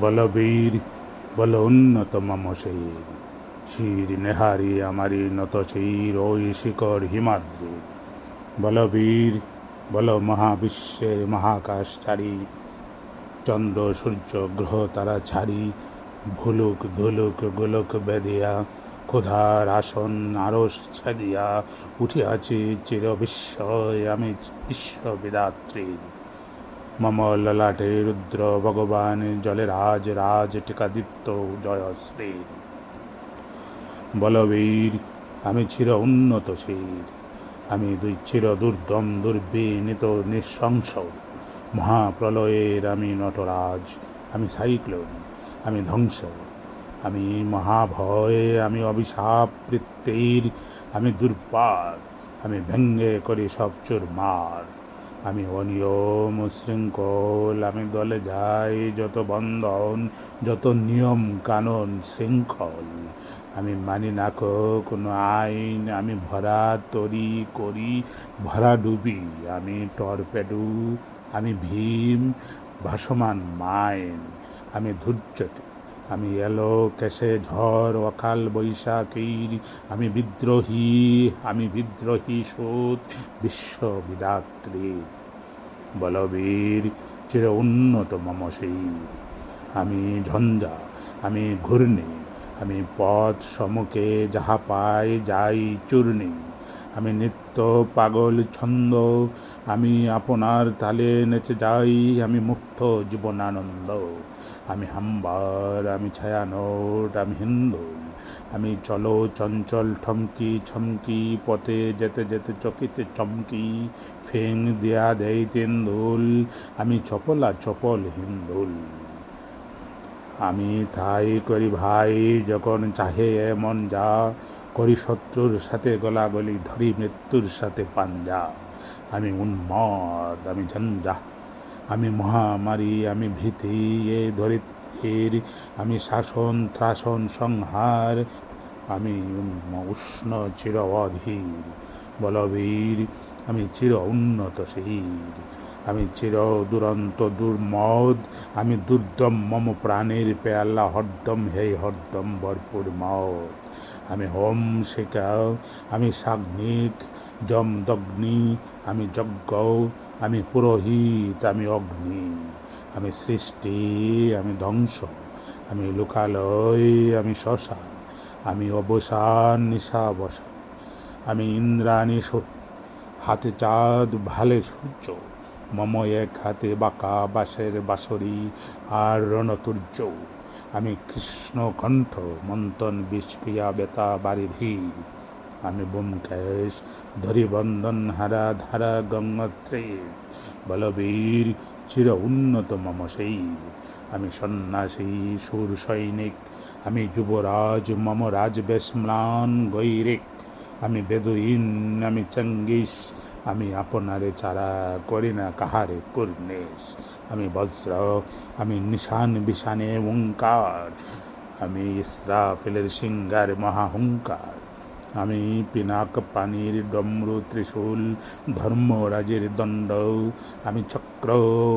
বলবীর বল উন্নত মম শীর শির নেহারি আমারি নত শির ওই শিকর হিমাদ্রি। বলবীর বল মহাবিশ্বের মহাকাশ ছাড়ি চন্দ্র, সূর্য, গ্রহ তারা ছাড়ি। ভুলুক, ধুলুক, গোলক বেদিয়া ক্ষুধার আসন আরস ছাদিয়া। উঠিয়াছি চির বিস্ময় আমি বিশ্ববিদাত্রী। মম ললাটে রুদ্র ভগবান জলে রাজ রাজ টিকাদীপ্ত জয়শ্রী বলবীর আমি চির উন্নত শির আমি দুই চির দুর্দম, দুর্বিনীত, নৃশংস। মহাপ্রলয়ের আমি নটরাজ, আমি সাইক্লোন, আমি ধ্বংস। আমি মহাভয়ে, আমি অভিশাপ বৃত্তির, আমি দুর্বার আমি ভেঙ্গে করি সব চুরমার। আমি অনিয়ম শৃঙ্খল আমি দলে যাই যত বন্ধন, যত নিয়ম কানুন শৃঙ্খল। আমি মানি না কোনো আইন, আমি ভরা তরি করি, ভরা ডুবি, আমি টরপেডু, আমি ভীম, ভাসমান মাইন, আমি ধৈর্যটি আমি এলো কেসে ঝড়, অকাল বৈশাখীর। আমি বিদ্রোহী আমি বিদ্রোহী সুত বিশ্ববিদাত্রী বলবীর চির উন্নত মম শীর আমি ঝঞ্ঝা, আমি ঘূর্ণি, আমি পথ সমুখে যাহা পাই যাই চূর্ণি। আমি নিত্য পাগল, ছন্দ, আমি আপনার তালে নেচে যাই, আমি মুক্ত জীবনানন্দ। আমি হাম্বার, আমি ছায়ানোট, আমি হিন্দু। আমি চলো চঞ্চল ঠমকি, ছমকি, পথে যেতে যেতে চকিতে চমকি, ফেং দিয়া দেই তেন্দুল। আমি চপলা চপল হিন্দুল। আমি তাই করি ভাই, যখন চাহে এমন যা করি শত্রুর সাথে গলা বলি, ধরি মৃত্যুর সাথে পাঞ্জা। আমি উন্মদ, আমি ঝঞ্ঝা। আমি মহামারী, আমি ভীতি, এ ধরিত্রীর। আমি শাসন, ত্রাসন, সংহার। আমি উষ্ণ, চির অধীর। বলবীর, আমি চির উন্নত শীর। আমি চির দুরন্ত দুর্মদ, আমি দুর্দম মম প্রাণের পেয়াল্লা হরদম হে হরদম ভরপুর মদ। আমি হোম শিকা আমি সাগ্নিক যম দগ্নি, আমি যজ্ঞ, আমি পুরোহিত, আমি অগ্নি। আমি সৃষ্টি, আমি ধ্বংস, আমি লোকালয়, আমি শ্মশান, আমি অবসান নিশা নিশাবসান। আমি ইন্দ্রাণী হাতে চাঁদ, ভালে সূর্য। মম এক হাতে বাঁকা বাঁশের বাঁশরি আর রণতুর্য। আমি কৃষ্ণ কণ্ঠ মন্তন বিষপ্রিয়া বেতা বাড়ি ভিড়। আমি বোমকেশ ধরি বন্দন হারা ধারা গঙ্গত্রে। বলবীর চির উন্নত মম সেই। আমি সন্ন্যাসী সুর সৈনিক আমি যুবরাজ, মম রাজবেশ ম্লান গৈরিক। আমি বেদুইন আমি চঙ্গিস, আমি আপনারে চারা করি না কাহারে কর্ণেশ আমি বজ্র, আমি নিশান বিশানে ওঙ্কার আমি ইসরাফিলের সিঙ্গার মহাহুঙ্কার। আমি পিনাক পানির ডমরু ত্রিশূল, ধর্মরাজের দণ্ড, আমি চক্র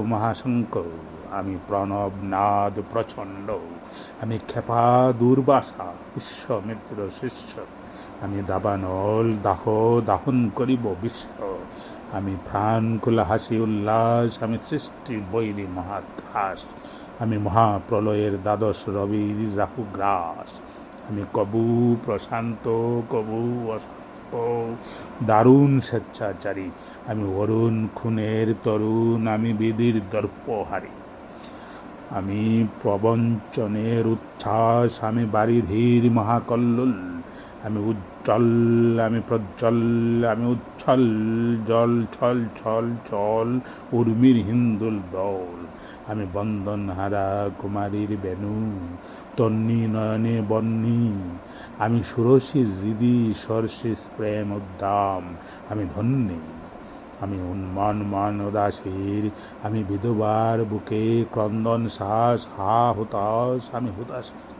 মহাশঙ্ক আমি প্রণব নাদ প্রচণ্ড। আমি খেপা দুর্বাসা বিশ্বমিত্র শিষ্য। আমি দাবানল দাহ দাহন করিব বিশ্ব। আমি প্রাণ কুলা হাসি উল্লাস, আমি সৃষ্টি বৈরী মহাত্রাস আমি মহাপ্রলয়ের দ্বাদশ রবির রাহু গ্রাস। আমি কবু প্রশান্ত, কবু অশান্ত। দারুণ স্বেচ্ছাচারী। আমি অরুণ খুনের তরুণ, আমি বিধির দর্পহারী। আমি প্রবঞ্চনের উচ্ছ্বাস, আমি বাড়িধীর মহাকল্লোল। আমি উজ্জ্বল, আমি প্রজ্জ্বল, আমি উচ্ছল, জল, ছল ছল, চল, উর্মির হিন্দুল দল আমি বন্দন হারা কুমারীর বেনু তন্নি নয়নে বন্নি। আমি সুরসীর হৃদি সরসিস প্রেম উদ্দাম। আমি ধন্যী, আমি উন্মান মান উদাসীর। আমি বিধবার বুকে ক্রন্দন শ্বাস হা হুতাস আমি হুতাশীর।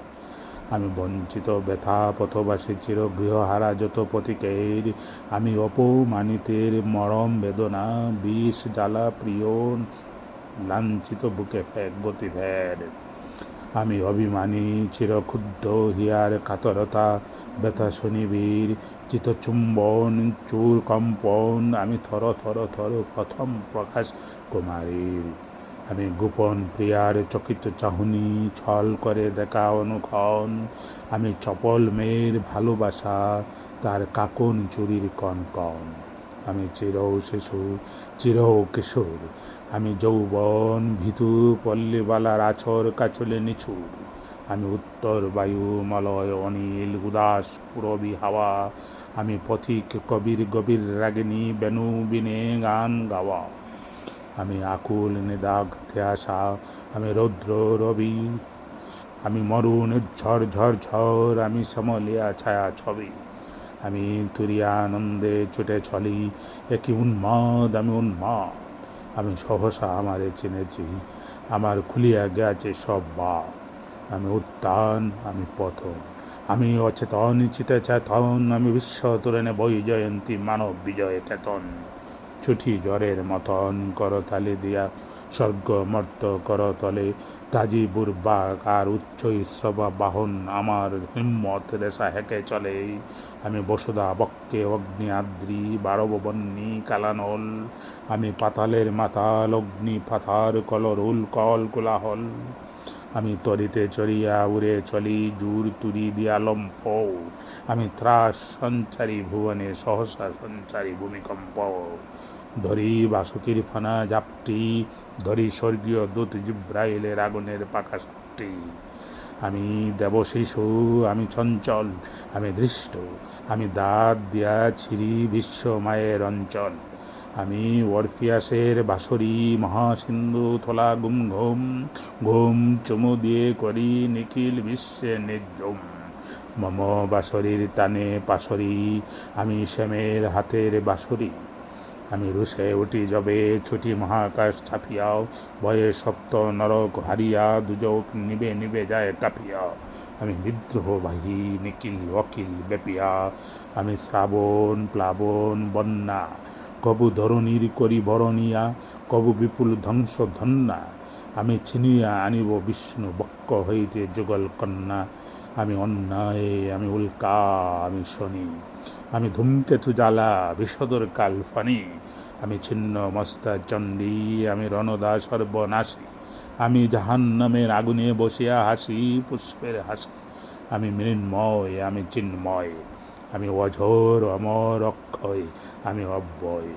আমি বঞ্চিত ব্যথা পথবাসী চির গৃহহারা যত পথিকের। আমি অপমানিতের মরম বেদনা, বিষ, জ্বালা প্রিয় লাঞ্ছিত বুকে ফেক গতি ভেদ আমি অভিমানী চির চিরক্ষুদ্ধ হিয়ার কাতরতা, ব্যথা শনিবীর চিতচুম্বন চুর কম্পন আমি থর থর থর প্রথম প্রকাশ কুমারীর। আমি গোপন প্রিয়ার চকিত চাহনি ছল করে দেখা অনুক্ষণ আমি চপল মেয়ের ভালোবাসা, তার কাকন চুরির কন কন আমি চির শিশু, চির কিশোর। আমি যৌবন ভীতু, পল্লীবালার আছর কাচলে নিছুর আমি উত্তর বায়ু মলয়, অনিল উদাস পুরবী হাওয়া। আমি পথিক কবির গভীর রাগিনী, বেনু বিনে গান গাওয়া। আমি আকুল নিদাগ আসা আমি রৌদ্র রবি, আমি মরুণ ঝড় ঝড় ঝড়, আমি সমলিয়া ছায়া ছবি, আমি তুরিয়া তুরিয়ানন্দে ছুটে চলি, একই উন্মাদ, আমি উন্মাদ, আমি সহসা আমারে চিনেছি, আমার খুলিয়া গেছে সব বা আমি উত্তান আমি পথন, আমি অচেতন, চিতে চেতন, আমি বিশ্ব তোরণে বই জয়ন্তী, মানব বিজয় কেতন। ছুটি জ্বরের মতন করতালি দিয়া, স্বর্গ মর্ত করতলে তাজি বুরবাক আর উচ্চ ইস্রবা বাহন আমার হিম্মত রেশা হেঁকে চলে। আমি বসুদা বক্কে অগ্নি আদ্রি বারব বন্নি কালানল। আমি পাতালের মাতাল, অগ্নি পাথার কলরুল, কল, কোলাহল। আমি তরিতে চড়িয়া উড়ে চলি জুর তুরি দিয়া লম্ফ আমি ত্রাস সঞ্চারী ভুবনে, সহসা সঞ্চারী ভূমিকম্প। ধরি বাসুকির ফানা জাপটি, ধরি স্বর্গীয় দূত জিব্রাইলের আগুনের পাখা সাপটি আমি দেবশিশু, আমি চঞ্চল, আমি দৃষ্ট, আমি দাঁত দিয়া ছিরি বিশ্ব মায়ের অঞ্চল। আমি ওরফিয়াসের বাসরি মহাসিন্ধু, থলা, গুম, ঘুম ঘুম, চুমু দিয়ে করি নিখিল বিশ্বে নির্জম। মম বাসরির টানে পাশরি, আমি শ্যামের হাতের বাসরি আমি রুষে উঠি যবে ছুটি মহাকাশ ছাপিয়াও, ভয়ে সপ্ত নরক হারিয়া দুজক নিবে নিবে যায় কাঁপিয়া। আমি বিদ্রোহবাহী, নিখিল অকিল বেপিয়া। আমি শ্রাবণ, প্লাবন, বন্যা। কবু ধরণীর করি বরণিয়া, কবু বিপুল ধ্বংস ধন্যা। আমি ছিনিয়া আনিব বিষ্ণু বক্ক হইতে যুগল কন্যা। আমি অন্যায়, আমি উল্কা, আমি শনি। আমি ধূমকেতু জ্বালা বিষদর কাল ফানি আমি ছিন্ন মস্তা চণ্ডী, আমি রণদা সর্বনাশী। আমি জাহান্নামের আগুনে বসিয়া হাসি, পুষ্পের হাসি। আমি মৃন্ময়, আমি চিন্ময়। আমি অঝোর অমর অক্ষয়, আমি অব্যয়,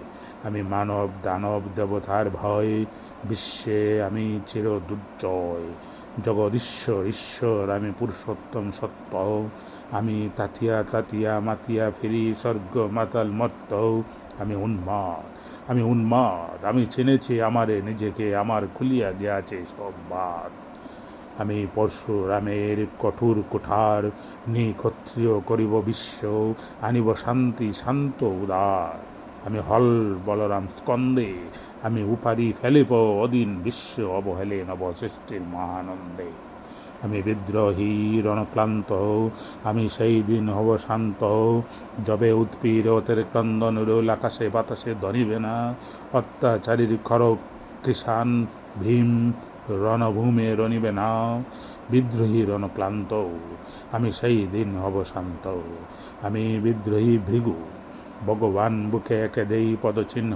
আমি মানব, দানব, দেবতার ভয়, বিশ্বে আমি চির দুর্জয় জগদীশ্বর ঈশ্বর, আমি পুরুষোত্তম সত্য, আমি তাতিয়া তাতিয়া, মাতিয়া, ফিরি, স্বর্গ, মাতাল, মত্ত, আমি উন্মাদ আমি উন্মাদ, আমি চিনেছি আমারে নিজেকে, আমার খুলিয়া দিয়াছে সব বাদ। আমি পরশুরামের কঠোর কুঠার, নিক্ষত্রিয় করিব বিশ্ব, আনিব শান্তি, শান্ত, উদার। আমি হল বলরাম স্কন্দে, আমি উপারি ফেলিব অদিন বিশ্ব অবহেলে নব সৃষ্টির মহানন্দে। আমি বিদ্রোহী, রণক্লান্ত, আমি সেই দিন হব শান্ত। যবে উৎপীড়তের ক্রন্দন রোল আকাশে বাতাসে ধরিবে না। অত্যাচারীর খরক কৃষাণ ভীম রণভূমে রণিবে না বিদ্রোহী রণক্লান্ত আমি সেই দিন হব শান্ত। আমি বিদ্রোহী ভৃগু, ভগবান বুকে একে দেই পদচিহ্ন,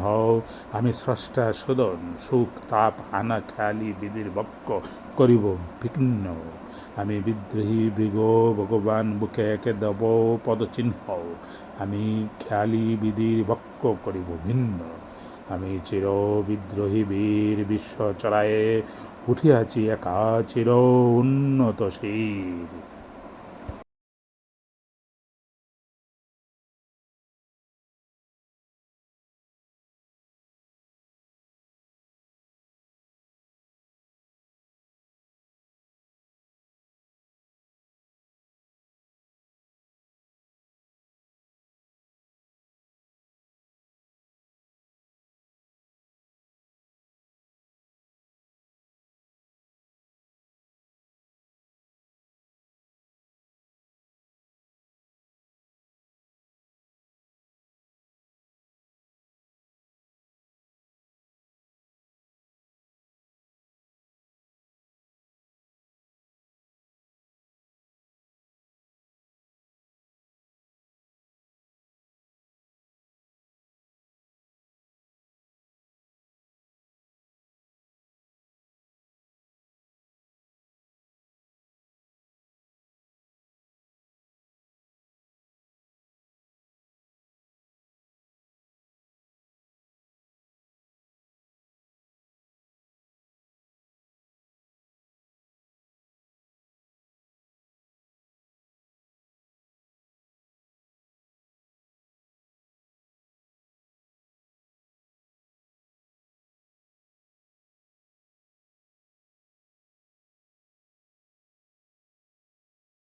আমি স্রষ্টা সুদন, সুখ, তাপ, হানা, খেয়ালি, বিধির বক্ষ করিব ভিন্ন আমি বিদ্রোহী বৃগ ভগবান বুকে একে দেব পদচিহ্ন, আমি খেয়ালি, বিধির বক্ষ করিব ভিন্ন। আমি চির বিদ্রোহী বীর বিশ্ব চড়ায়ে উঠিয়াছি একা চির উন্নত শির